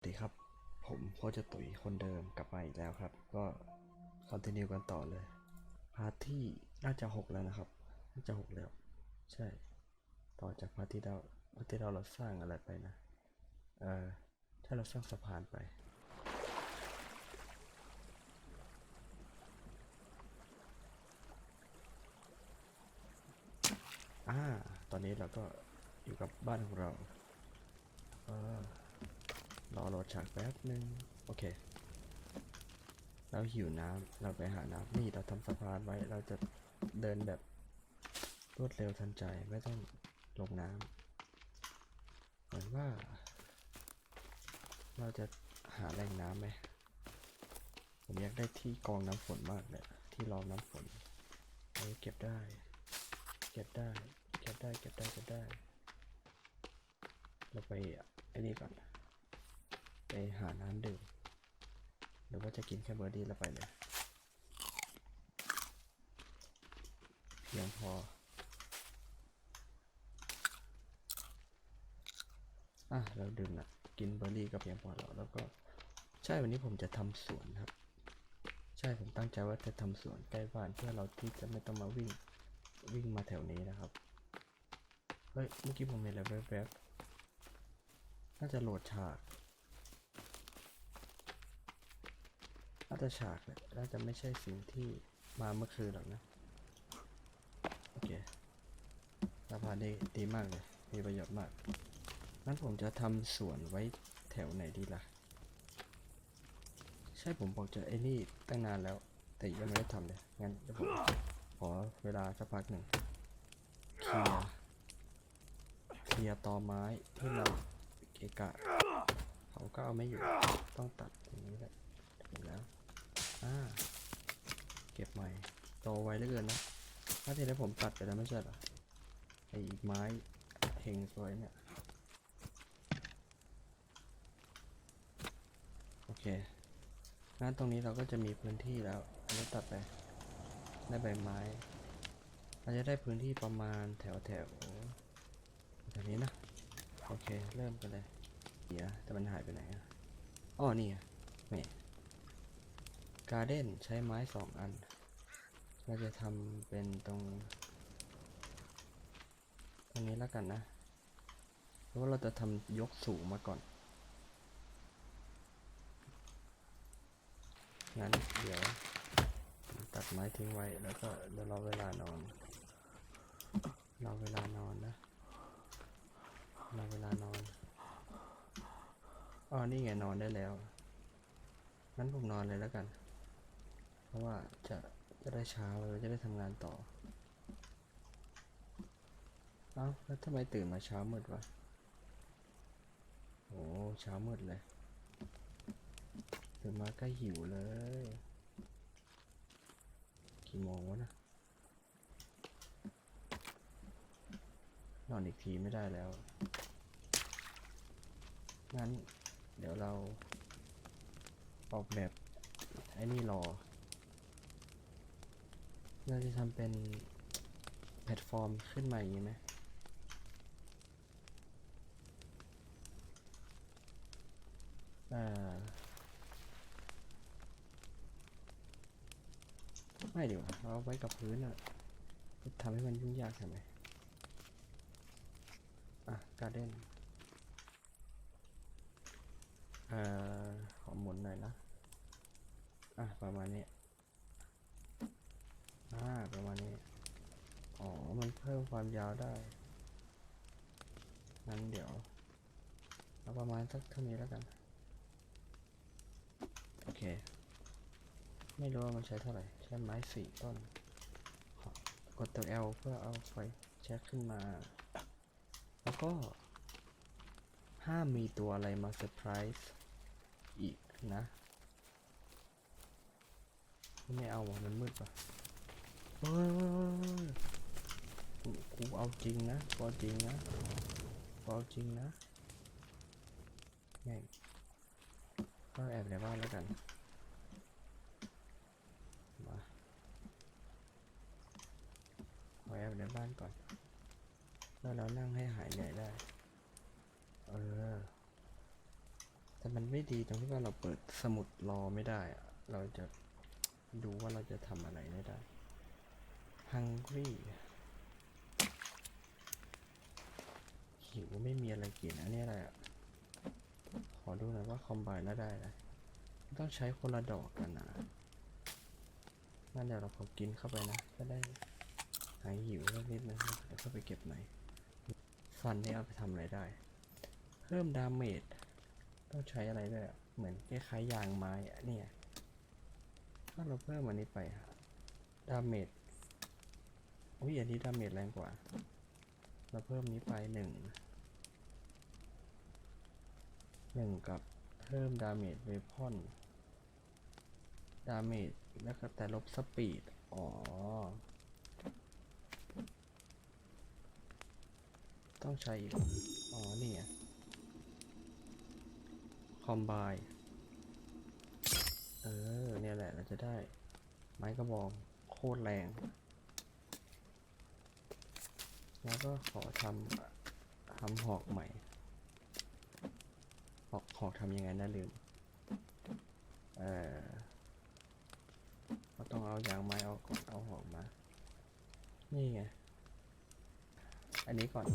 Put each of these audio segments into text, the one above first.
สวัสดีครับ ผมโคชตุ๋ยคนเดิมกลับมาอีกแล้วครับ ก็คอนติเนียกันต่อเลยพาร์ทที่น่าจะหกแล้วนะครับ น่าจะหกแล้ว ใช่ ต่อจากพาร์ทที่เราพาร์ทที่เราเราสร้างอะไรไปนะ เออถ้าเราสร้างสะพานไป อ่า ตอนนี้เราก็อยู่กับบ้านของเรา เออ รอโหลดฉากแป๊บหนึ่งโอเค เราหิวน้ำเราไปหาน้ำนี่เราทำสะพานไว้ เราจะเดินแบบรวดเร็วทันใจไม่ต้องลงน้ำเหมือนว่า เราจะหาแหล่งน้ำไหมผมอยากได้ที่กองน้ำฝนมากเลยที่รองน้ำฝนเอาไว้เก็บได้ เก็บได้ เก็บได้ เก็บได้ เก็บได้ เราไปอ้นี่ก่อน ไปหาน้ำดื่มหรือว่าจะกินแค่เบอร์ดี้แล้วไปเลยเพียงพอ อะเราดื่มละกินเบอร์รี่ก็เพียงพอแล้วแล้วก็ใช่วันนี้ผมจะทำสวนครับ ใช่ผมตั้งใจว่าจะทำสวนใกล้บ้านเพื่อเราที่จะไม่ต้องมาวิ่งวิ่งมาแถวนี้นะครับเฮ้ยเมื่อกี้ผมเห็นอะไรแวบๆน่าจะโหลดฉาก น่าจะฉากแหละน่าจะไม่ใช่สิ่งที่มาเมื่อคืนหรอกนะ โอเคสะพานนี้ดีมากเลย มีประโยชน์มาก งั้นผมจะทำสวนไว้แถวไหนดีล่ะ ใช่ผมบอกจะไอ้นี่ตั้งนานแล้ว แต่ยังไม่ได้ทำเลย งั้นเดี๋ยวผมขอเวลาสักพักหนึ่งเคลียร์เคลียร์ตอไม้ที่เราเกะกะ เขาก็เอาไม่อยู่ ต้องตัดอย่างนี้แหละถูกแล้ว อ่า เก็บใหม่ โต ไวเหลือเกินนะถ้าทีนี้ผมตัดไปแล้วไม่ใช่หรอไอ้ไม้เฮงสวยเนี่ยโอเคงั้นตรงนี้เราก็จะมีพื้นที่แล้วอันนี้ตัดไปได้ใบไม้เราจะได้พื้นที่ประมาณแถวแถวแถวนี้นะโอเคเริ่มกันเลยเดี๋ยวแต่มันหายไปไหนอะอ๋อนี่ไงนี่การ์เด้นใช้ไม้สองอัน เราจะทำเป็นตรง ตรงนี้แล้วกันนะเพราะว่าเราจะทำยกสูงมาก่อน งั้นเดี๋ยวตัดไม้ทิ้งไว้แล้วก็เดี๋ยวรอเวลานอนรอเวลานอนนะรอเวลานอนอ๋อนี่ไงนอนได้แล้วงั้นผมนอนเลยแล้วกัน เพราะว่าจะ จะได้เช้าเลยจะได้ทำงานต่อ เอ้าแล้วทำไมตื่นมาเช้ามืดวะโอ้เช้ามืดเลยตื่นมาก็หิวเลย กี่โมงวะนะนอนอีกทีไม่ได้แล้ว งั้น เดี๋ยวเราออกแบบไอ้นี่รอ เราจะทำเป็นแพลตฟอร์มขึ้นมาอย่างนี้ไหมอ่อไม่ดีกว่าเอาไว้กับพื้นอะทำให้มันยุ่งยากใช่ไหมอะการเด้นอ่อขอหมุนหน่อยนะ อะ ประมาณนี้ ประมาณนี้ อ๋อ มันเพิ่มความยาวได้ งั้นเดี๋ยวเอาประมาณสักเท่านี้แล้วกัน โอเค ไม่รู้ว่ามันใช้เท่าไหร่ ใช้ไม้สี่ต้น กดตัว L เพื่อเอาไฟแช็คขึ้นมา แล้วก็ ห้ามมีตัวอะไรมาเซอร์ไพรส์อีกนะ ไม่เอาว่ะมันมืดป่ะ กูกูเอาจริงนะกูเอาจริงนะกูเอาจริงนะแม่งก็แอบในบ้านแล้วกัน มาขอแอบในบ้านก่อน แล้วเรานั่งให้หายเหนื่อยได้ เออ แต่มันไม่ดีตรงที่ว่าเราเปิดสมุดรอไม่ได้ เราจะดูว่าเราจะทำอะไรไม่ ได้ hungry หิวไม่มีอะไรกินอันนี้อะไรอะ ขอดูหน่อยว่าคอมไบแล้วได้นะต้องใช้คนละดอกกันนะนั่นเดี๋ยวเราขอกินเข้าไปนะก็ได้หายหิวสักนิดนึงเดี๋ยวเข้าไปเก็บไหนอยฟันนี่เอาไปทำอะไรได้ เพิ่มดาเมจ ต้องใช้อะไรด้วย เหมือนคล้ายๆยางไม้อะเนี่ย ถ้าเราเพิ่มอันนี้ไปอะดาเมจ อุ้ยอันนี้ดาเมจแรงกว่า เราเพิ่มนี้ไปหนึ่ง หนึ่งกับเพิ่มดาเมจเวพอน ดาเมจแล้วก็แต่ลบสปีด อ๋อ ต้องใช้อีก อ๋อ นี่ไงคอมไบเออ เนี่ยแหละเราจะได้ ไม้กระบองโคตรแรง แล้วก็ขอทำทำหอกใหม่ หอกหอกทำยังไงนะลืม เออเราต้องเอายางไม้เอาเอาหอกมา นี่ไง อันนี้ก่อน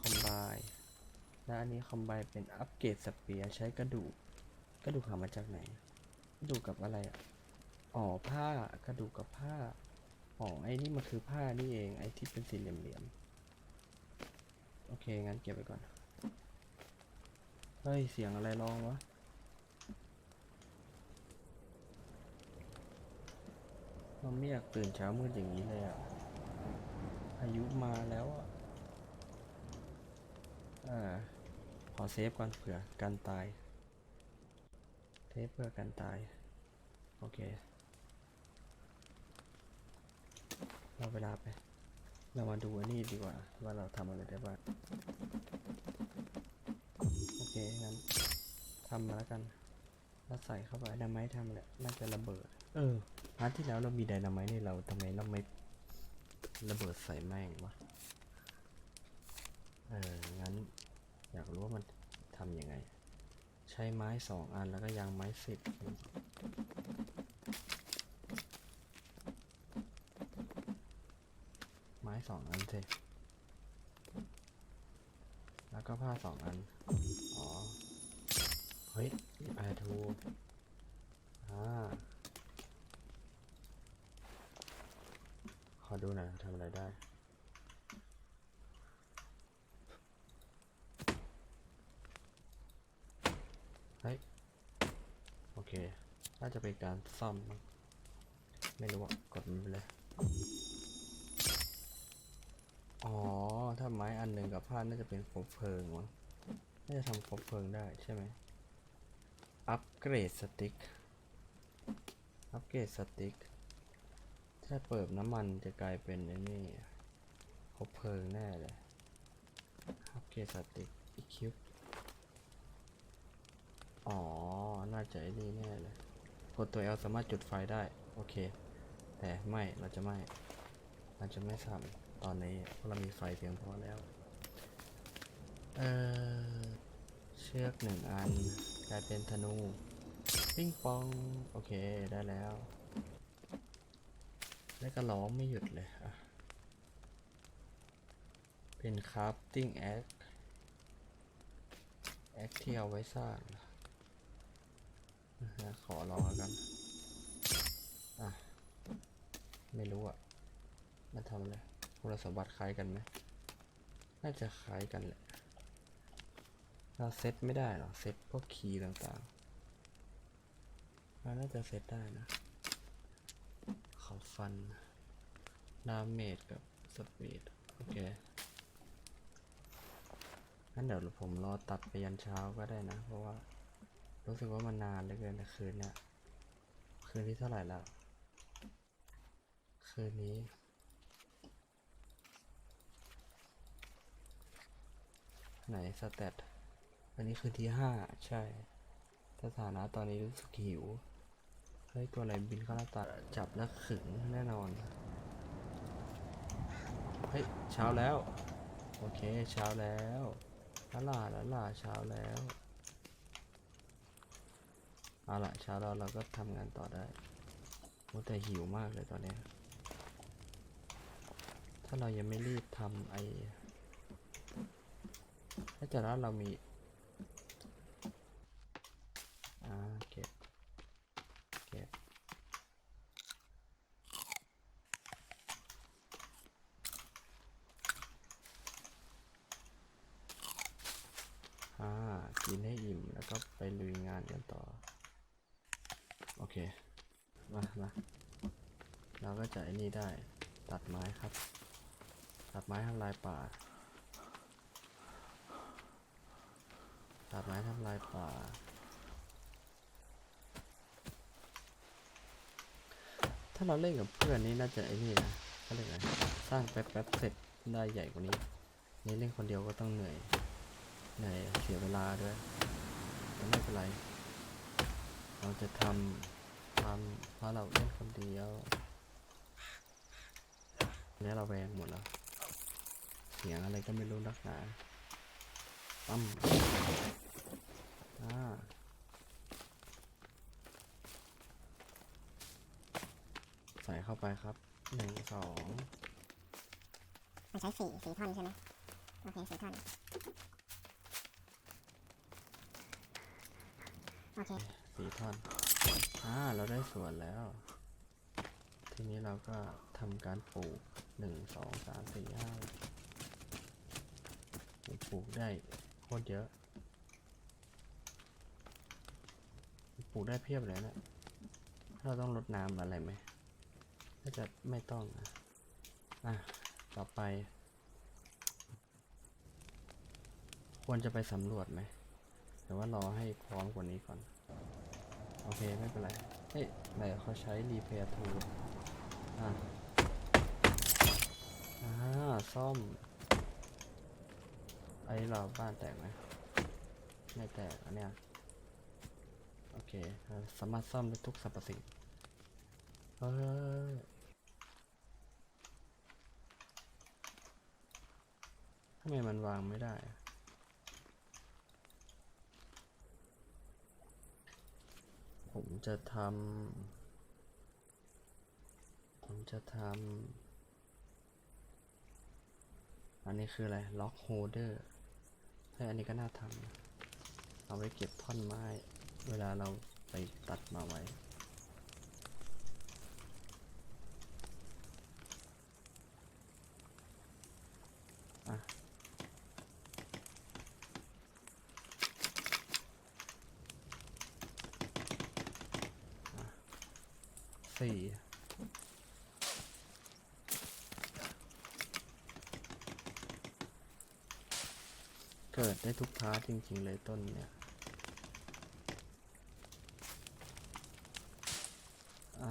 คอมไบแล้วอันนี้คอมไบเป็นอัปเกรดสเปียใช้กระดูก กระดูกหามาจากไหน กระดูกกับอะไรอะ อ๋อผ้ากระดูกกับผ้า อ๋อ ไอ้นี่มันคือผ้านี่เอง ไอ้ที่เป็นสี่เหลี่ยมๆ โอเค งั้นเก็บไปก่อน เฮ้ย เสียงอะไรร้องวะ เราไม่อยากตื่นเช้ามืดอย่างนี้เลยอะ อายุมาแล้วอะ อ่า ขอเซฟก่อนเผื่อการตาย เซฟเพื่อการตาย โอเค เราเวลาไป เรามาดูอันนี้ดีกว่า ว่าเราทำอะไรได้บ้าง โอเค งั้นทำมาแล้วกันแล้วใส่เข้าไปไดนาไมต์ทำแหละ น่าจะระเบิด เออพาร์ทที่แล้วเรามีไดนาไมต์นี่เราทำไมเราไม่ระเบิดใส่แม่งวะ เออ งั้น อยากรู้ว่ามันทำยังไง ใช้ไม้สองอันแล้วก็ยางไม้สิบ ไม้ สองอันเถอะแล้วก็ผ้าสองอัน อ๋อ เฮ้ยไอทูอ่า ขอดูหน่อยทำอะไรได้ เฮ้ย โอเค น่าจะเป็นการซ่อม ไม่รู้อะ กดมันไปเลย อ๋อ ถ้า ไม้อันหนึ่งกับผ้าน่าจะเป็นคบเพลิงมั้งน่าจะทำคบเพลิงได้ใช่ไหมอัปเกรดสติ๊กอัปเกรดสติ๊กถ้าเปิดน้ำมันจะกลายเป็นไอ้นี่คบเพลิงแน่เลยอัปเกรดสติ๊กอีคิวอ๋อ น่าจะไอ้นี่แน่เลยกดตัว L สามารถจุดไฟได้ โอเค แต่ไม่ เราจะไม่ เราจะไม่ทำ ตอนนี้เรามีไฟเพียงพอแล้ว เออเชือกหนึ่งอันกลายเป็นธนูปิ้งปอง โอเคได้แล้ว แล้วก็ร้องไม่หยุดเลยอะเป็นคราฟติ้งแอคแอคที่เอาไว้สร้างนะขอลองกัน อะ ไม่รู้อะ มันทำอะไร คุณสมบัติคล้ายกันไหมน่าจะคล้ายกันแหละ เราเซตไม่ได้หรอ เซตพวกคีย์ต่างๆ เราน่าจะเซตได้นะ เขาฟัน ดาเมจกับสปีด โอเค งั้นเดี๋ยวผมรอตัดไปยันเช้าก็ได้นะ เพราะว่า รู้สึกว่ามันนานเหลือเกินนะคืนเนี้ยคืนที่เท่าไหร่แล้ว คืนนี้ ไหนสเตตอันนี้คือที่ห้าใช่ สถานะตอนนี้รู้สึกหิวเฮ้ยตัวอะไรบินเข้าหน้าต่าจับแล้วขึงแน่นอน เฮ้ย เช้าแล้ว โอเค เช้าแล้วละล่าละล่าเช้าแล้วเอาละเช้าเราเราก็ทำงานต่อได้โอ้แต่หิวมากเลยตอนนี้ ถ้าเรายังไม่รีบทำไอ ถ้าจะแล้วเรามีอ่าเก็บเก็บอ่ากินให้อิ่มแล้วก็ไปลุยงานกันต่อ โอเค มามาเราก็จะไอ้นี่ได้ตัดไม้ครับ ตัดไม้ทำลายป่า ตัดไม้ทำลายป่า ถ้าเราเล่นกับเพื่อนนี่น่าจะไอ้นี่นะเขาเรียกอะสร้างแป๊บแป๊บเสร็จได้ใหญ่กว่านี้ นี่เล่นคนเดียวก็ต้องเหนื่อย เหนื่อยเสียเวลาด้วยแต่ไม่เป็นไร เราจะทำทำเพราะเราเล่นคนเดียวนี่เราแวงหมดแล้ว เสียงอะไรก็ไม่รู้นักหนา ปั๊มอ่าใส่เข้าไปครับหนึ่งสองมันใช้สี่สี่ท่อนใช่ไหมโอเคสี่ท่อนโอเคสี่ท่อนอ่าเราได้สวนแล้ว ทีนี้เราก็ทำการปลูกหนึ่งสองสามสี่ห้าปลูกได้โค ตรเยอะ ปลูกได้เพียบเลยนะ เราต้องรดน้ำอะไรไหมน่าจะไม่ต้องนะอะ ต่อไป ควรจะไปสำรวจไหมแต่ว่ารอให้พร้อมกว่านี้ก่อน โอเค ไม่เป็นไร เฮ้ยไหนเขาใช้ repair tool อะอ่าซ่อม ไอ้เราบ้านแตกไหมไม่แตกอันเนี้ยโอเคสามารถซ่อมได้ทุกสรรพสิ่งเฮ้ยทำไมมันวางไม่ได้ผมจะทำ ผมจะทำ อันนี้คืออะไร ล็อกโฮเดอร์ อันนี้ก็น่าทำเอาไว้เก็บท่อนไม้ เวลาเราไปตัดมาไว้อะสี่ เกิดได้ทุกพาร์ทจริง ๆ เลยต้นเนี่ย อ่า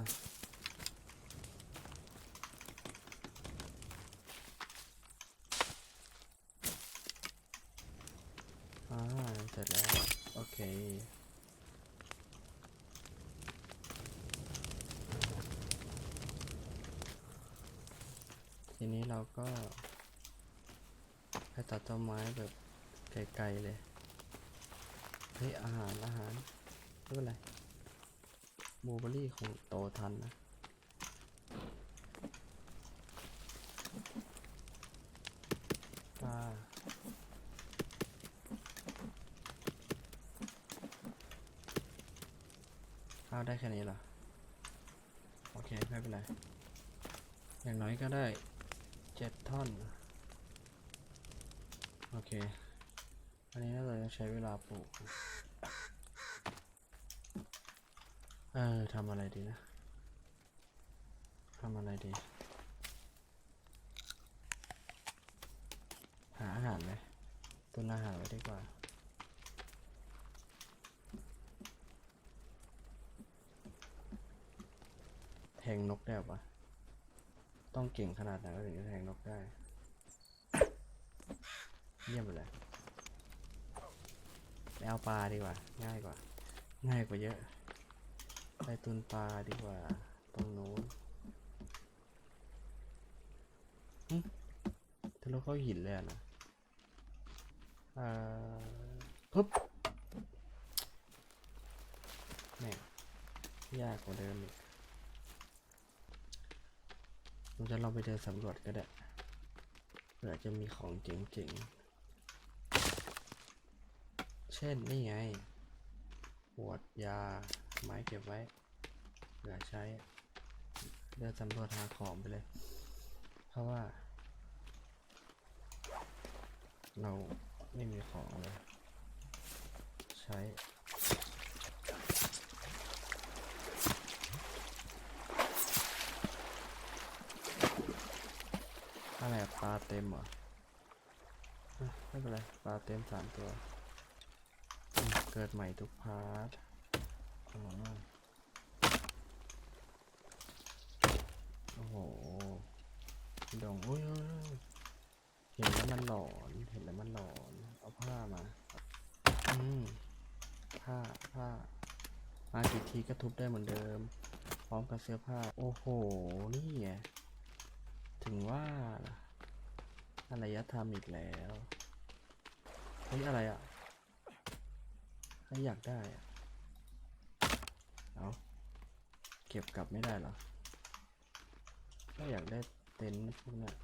เสร็จแล้ว โอเคทีนี้เราก็ไปตัดต้นไม้แบบ ไกลๆเลยเฮ้ยอาหารอาหารไม่เป็นไรบลูเบอรี่คงโตทันนะปลาข้าวได้แค่นี้เหรอ โอเค ไม่เป็นไร อย่างน้อยก็ได้เจ็ดท่อน โอเค อันนี้น่าจะใช้เวลาปลูก เออทำอะไรดีนะ ทำอะไรดี หาอาหารไหมตุนอาหารไว้ดีกว่าแทงนกได้ปะต้องเก่งขนาดไหนก็ถึงจะแทงนกได้ เยี่ยมไปเลย ไปเอาปลาดีกว่า ง่ายกว่า ง่ายกว่าเยอะ ไปตุนปลาดีกว่า ตรงโน้นหึทะลุเข้าหินเลยอะนะอ่าปึ๊บแม่ยากกว่าเดิมอีกผมจะลองไปเดินสำรวจก็ได้เผื่อจะมีของเจ๋งๆ ช่นนี่ไงขวดยาไม้เก็บไว้เผื่อใช้เดินสำรวจหาของไปเลย เพราะว่า เราไม่มีของเลยใช้อะไรปลาเต็มเหรอไม่เป็นไรปลาเต็มสามตัว เกิดใหม่ทุกพาร์ทโอ้โหดองโอ้ยโอ้ยเห็นแล้วมันหลอน เห็นแล้วมันหลอน เอาผ้ามา อืมผ้า ผ้า มากี่ทีก็ทุบได้เหมือนเดิม พร้อมกับเสื้อผ้า โอ้โห นี่ไง ถึงว่าล่ะอารยธรรมอีกแล้ว เฮ้ย อะไรอะ ครอยากได้อะเอาเก็บกลับไม่ได้หรอก็อยากได้เต็นท์พวกเนี้ย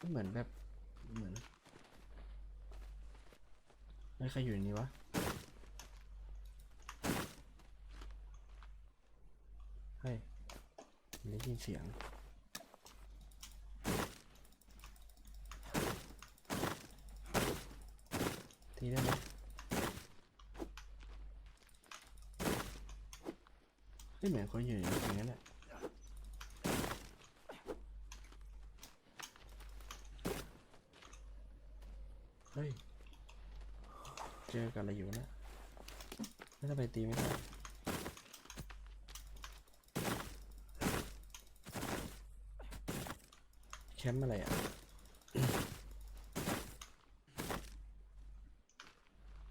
ก็เหมือนแบบเหมือนไม่ใครอยู่ในนี้วะเฮ้ยได้ยินเสียงทีได้ไหม ไม่เหมือนคนอยู่อย่างนั้นแหละเฮ้ย เจอกันอะไรอยู่นะไม่ต้องไปตีไม่ได้แคมป์อะไรอะ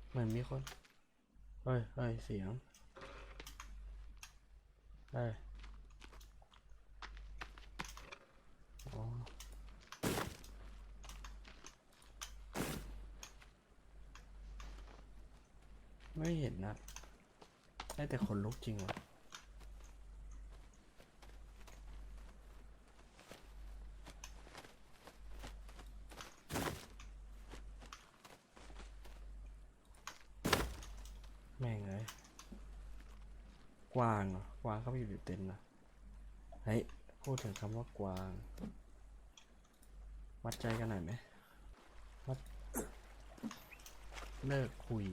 เหมือนมีคน เฮ้ย เฮ้ย เสียง เฮ้ยอ๋อไม่เห็นนะได้แต่คนลุกจริงวะ แม่งเลย กวางกวางเขาไปอยู่ในเต็นท์นะเฮ้ยพูดถึงคำว่ากวางวัดใจกันหน่อยไหมวัดเลิกคุย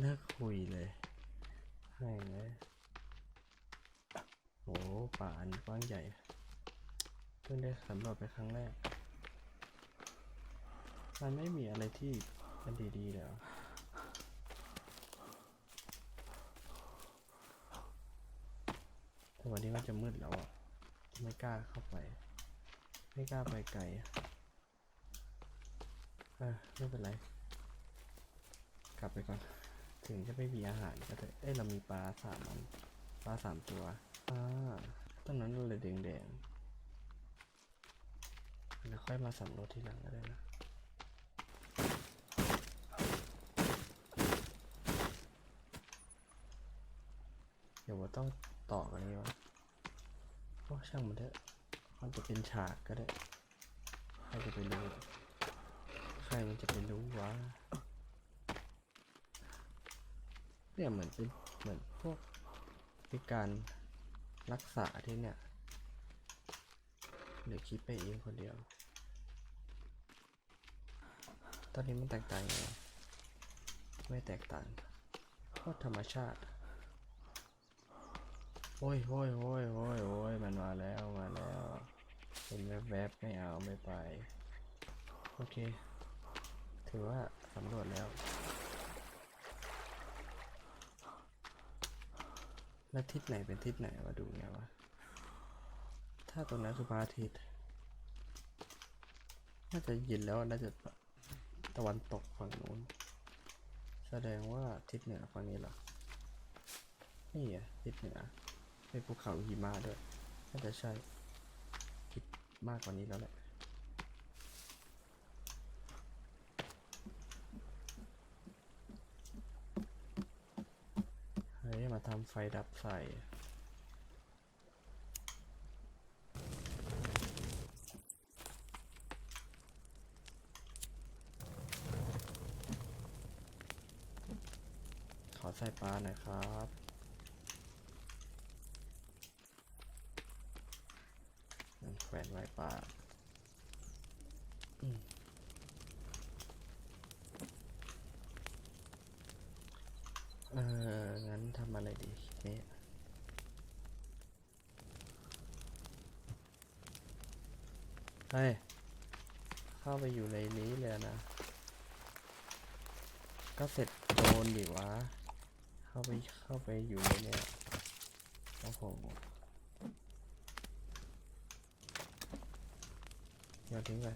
เลิกคุยเลยให้เลยโอ้ป่าอันกว้างใหญ่ เพิ่งได้สำรวจไปครั้งแรก มันไม่มีอะไรที่มันดีๆเลยเหรอ แต่ วันนี้มันจะมืดแล้วอะ ไม่กล้าเข้าไป ไม่กล้าไปไกลอะไม่เป็นไร กลับไปก่อน ถึงจะไม่มีอาหารก็เถอะเอ้ยเรามีปลาสามอันปลาสามตัวอ่าต้นนั้นเลยแดงแดงๆแล้วค่อยมาสำรวจทีหลังก็ได้นะเดี๋ยวว่าต้อง ต่อกันนี้วะโอ้ช่างมันเถอะมันจะเป็นฉากก็ได้ใครจะไปรู้ใครมันจะไปรู้วะเนี่ยเหมือนเป็นเหมือนพวกพิการรักษาที่เนี่ยเดี๋ยวคิดไปเองคนเดียว ตอนนี้มันแตกต่างยังไงไม่แตกต่างก็ธรรมชาติ โอ้ยโอ้ยโอ้ยโอ้ยโอ้ยมันมาแล้วมาแล้วเห็นแวบๆไม่เอาไม่ไป โอเค ถือว่าสำรวจแล้ว แล้วทิศไหนเป็นทิศไหนวะดูไงวะ ถ้าตรงนั้นคือพระอาทิตย์น่าจะย็นแล้วน่าจะตะวันตกฝั่งนู้น แสดงว่าทิศเหนือฝั่งนี้เหรอนี่อะทิศเหนือ เป็นภูเขาหิมะด้วยน่าจะใช่คิดมากกว่านี้แล้วแหละเฮ้ยมันมาทำไฟดับใส่ขอใส่ปลาหน่อยครับนั่นแข วนไว้ปลาอืมเออ งั้นทำอะไรดีเนี่ยเฮ้ย เข้าไปอยู่ในนี้เลยนะ ก็เสร็จโจรดิวะ เข้าไปเข้าไปอยู่ในเนี่ยโอ้โห โยนทิ้งไป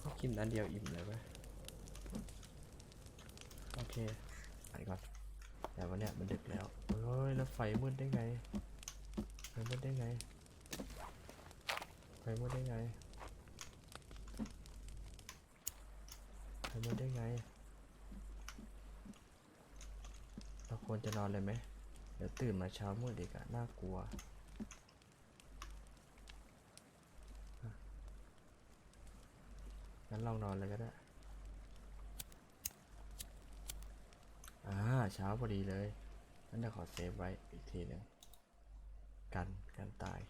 ก็กินอันเดียวอิ่มเลยเว้ยโอเคไปก่อนแต่วันเนี้ยมันดึกแล้วเฮ้ยแล้วไฟมืดได้ไงไฟมืดได้ไงไฟมืดได้ไงไฟมืดได้ไง เราควรจะนอนเลยไหมเดี๋ยวตื่นมาเช้ามืดอีกอะน่ากลัวอะ งั้นลองนอนเลยก็ได้ อ่า เช้าพอดีเลยงั้นเดี๋ยวขอเซฟไว้อีกทีหนึ่งกัน กันตาย